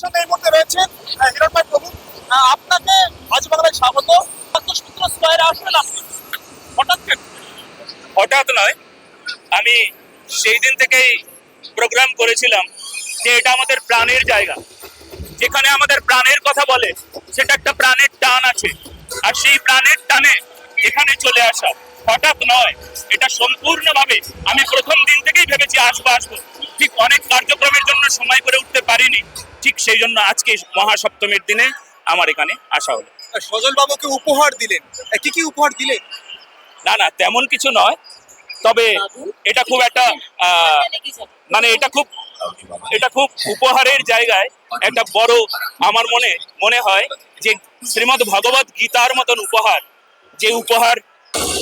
সঙ্গে এই স্বাগত। মিত্র স্কোয়ারে আসবেন আপনি? হঠাৎ নয়, আমি সেই দিন থেকেই প্রোগ্রাম করেছিলাম যে এটা আমাদের প্রাণের জায়গা। যেখানে আমাদের প্রাণের কথা বলে, সেটা একটা প্রাণের টান আছে। আর সেই প্রাণের টানে এখানে চলে আসা হঠাৎ নয়, এটা সম্পূর্ণভাবে আমি প্রথম দিন থেকেই ভেবেছি, আসব আসব। ঠিক অনেক কার্যক্রমের জন্য সময় করে উঠতে পারিনি। ঠিক সেই জন্য আজকে মহাসপ্তমীর দিনে আমার এখানে আসা হলো। সজল বাবুকে উপহার দিলেন। কি কি উপহার দিলেন? না না তেমন কিছু নয়। তবে এটা খুব একটা আহ, মানে এটা খুব এটা খুব উপহারের জায়গায় একটা বড় আমার মনে মনে হয় যে শ্রীমদ ভগবত গীতার মতন উপহার। যে উপহার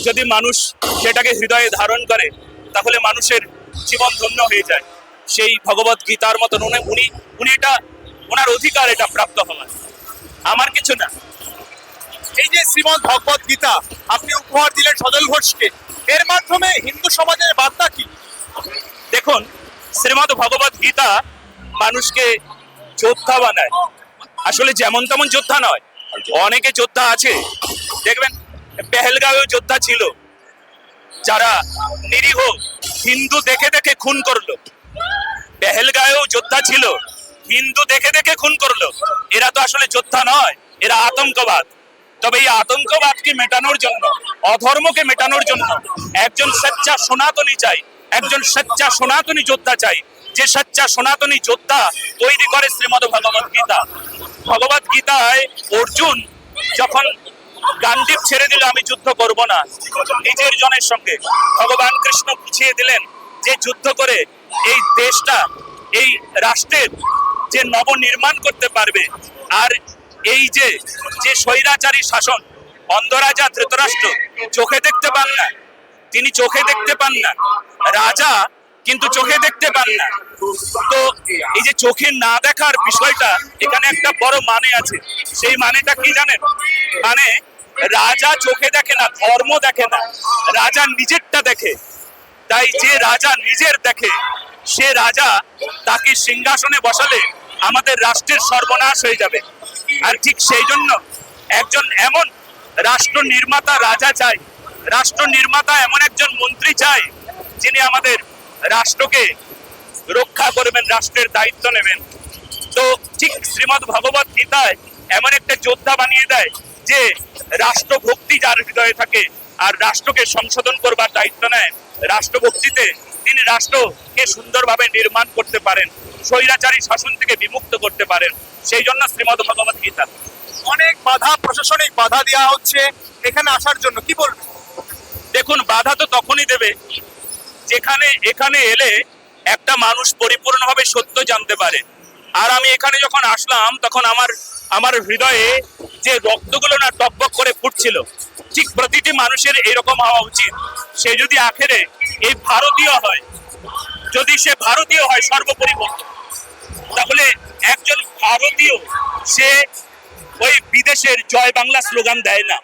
যদি মানুষ সেটাকে হৃদয়ে ধারণ করে তাহলে মানুষের জীবন ধন্য হয়ে যায়। সেই ভগবত গীতার মতন উনি উনি উনি এটা ওনার অধিকার এটা প্রাপ্ত হওয়ার। আমার কিছু না। এই যে শ্রীমদ ভগবত গীতা, আপনি উপহার দিলেন সজল ঘোষকে। এর মাধ্যমে হিন্দু সমাজের বার্তা কি? দেখুন, শ্রীমদ ভগবত গীতা মানুষকে যোদ্ধা বানায়। আসলে যেমন তেমন যোদ্ধা নয়। অনেকে যোদ্ধা আছে। দেখবেন, পেহেলগাঁওয়েও যোদ্ধা ছিল। যারা নিরীহ হিন্দু দেখে দেখে খুন করল। পেহেলগাঁওয়েও যোদ্ধা ছিল। হিন্দু দেখে দেখে খুন করল। এরা তো আসলে যোদ্ধা নয়, এরা আতঙ্কবাদ। তবে এই আতঙ্কবাদকে মেটানোর জন্য, অধর্মকে মেটানোর জন্য একজন সনাতনী চাই, একজন সনাতনী যোদ্ধা চাই। যে সচ্চা সনাতনী যোদ্ধা তৈরি করে শ্রীমদ ভগবত গীতা। ভগবত গীতায় অর্জুন যখন গান্ডীব ছেড়ে দিল, আমি যুদ্ধ করব না। নিজের জনের সঙ্গে ভগবান কৃষ্ণ বুঝিয়ে দিলেন যে যুদ্ধ করে এই দেশটা, এই রাষ্ট্রের যে নবনির্মাণ করতে পারবে আর এই যে যে স্বৈরাচারী শাসন, অন্ধরাজা ধৃতরাষ্ট্র, চোখে দেখতে পান না। তিনি চোখে দেখতে পান না। রাজা কিন্তু চোখে দেখতে পান না। তো এই যে চোখে না দেখার বিষয়টা, এখানে একটা বড় মানে আছে। সেই মানেটা কি জানেন? মানে রাজা চোখে দেখে না, ধর্ম দেখে না। রাজা নিজেরটা দেখে। তাই যে রাজা নিজের দেখে, সে রাজা তাকে সিংহাসনে বসালে আমাদের রাষ্ট্রের সর্বনাশ হয়ে যাবে। আর ঠিক সেই জন্য একজন এমন রাষ্ট্র নির্মাতা রাজা চাই, রাষ্ট্র নির্মাতা এমন একজন মন্ত্রী চাই, যিনি আমাদের রাষ্ট্রকে রক্ষা করবেন, রাষ্ট্রের দায়িত্ব নেবেন। তো ঠিক শ্রীমদ ভগবত গীতায় এমন একটা যোদ্ধা বানিয়ে দেয়, যে রাষ্ট্রভক্তি যার হৃদয়ে থাকে আর রাষ্ট্রকে সংশোধন করবার দায়িত্ব নেয়। রাষ্ট্রভক্তিতে তিনি রাষ্ট্রকে সুন্দরভাবে নির্মাণ করতে পারেন স্বৈরাচারী শাসন থেকে বিমুক্ত করতে পারেন। সেই জন্য শ্রীমদ ভগবত গীতা। অনেক বাধা প্রশাসনিক বাধা দেওয়া হচ্ছে এখানে আসার জন্য। কি বলবেন? দেখুন বাধা তো তখনই দেবে যেখানে এখানে এলে একটা মানুষ পরিপূর্ণভাবে সত্য জানতে পারে। আর আমি এখানে যখন আসলাম, তখন আমার আমার হৃদয়ে যে রক্তগুলো না টকবক করে ফুটছিল, ঠিক প্রতিটি মানুষের এরকম হওয়া উচিত। সে যদি আখেরে এই ভারতীয় হয়, যদি সে ভারতীয় হয় সর্বোপরি তাহলে একজন ভারতীয় সে ওই বিদেশের জয় বাংলা স্লোগান দেয় না।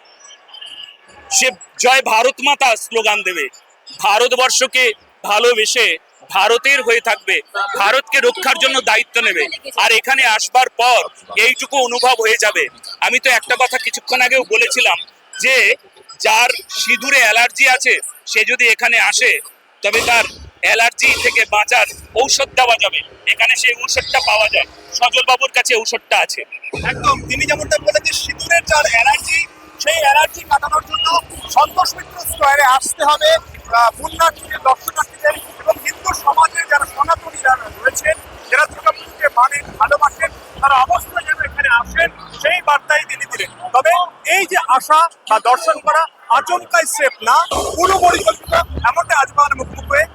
সে জয় ভারত মাতা স্লোগান দেবে। ভারতবর্ষকে ভালোবেসে ভারতের হয়ে থাকবে। ভারতকে রক্ষার জন্য দায়িত্ব নেবে। আর এখানে আসবার পর এইটুকু অনুভব হয়ে যাবে। আমি তো একটা কথা কিছুক্ষণ আগেও বলেছিলাম যে, যার সিঁদুরে অ্যালার্জি আছে, সে যদি এখানে আসে, তবে তার অ্যালার্জি থেকে বাঁচার ঔষধ দেওয়া যাবে। এখানে সেই ঔষধটা পাওয়া যায়। সজল বাবুর কাছে ঔষধটা আছে। একদম, তিনি যেমনটা বলেছেন সিঁদুরের যার অ্যালার্জি, সেই অ্যালার্জি কাটানোর জন্য সন্তোষ মিত্র স্কোয়ারে আসতে হবে। পুণ্যার্থীদের দর্শনার্থীদের এবং হিন্দু সমাজের যারা সনাতনীরা রয়েছেন যারা মানেন ভালোবাসেন, তারা অবশ্যই যেন এখানে আসেন, সেই বার্তাই তিনি দিলেন। তবে এই যে আশা বা দর্শন করা আচমকাই সেফ না পুরো পরিকল্পিত এমনটা আজমান মুখোমুখি হয়ে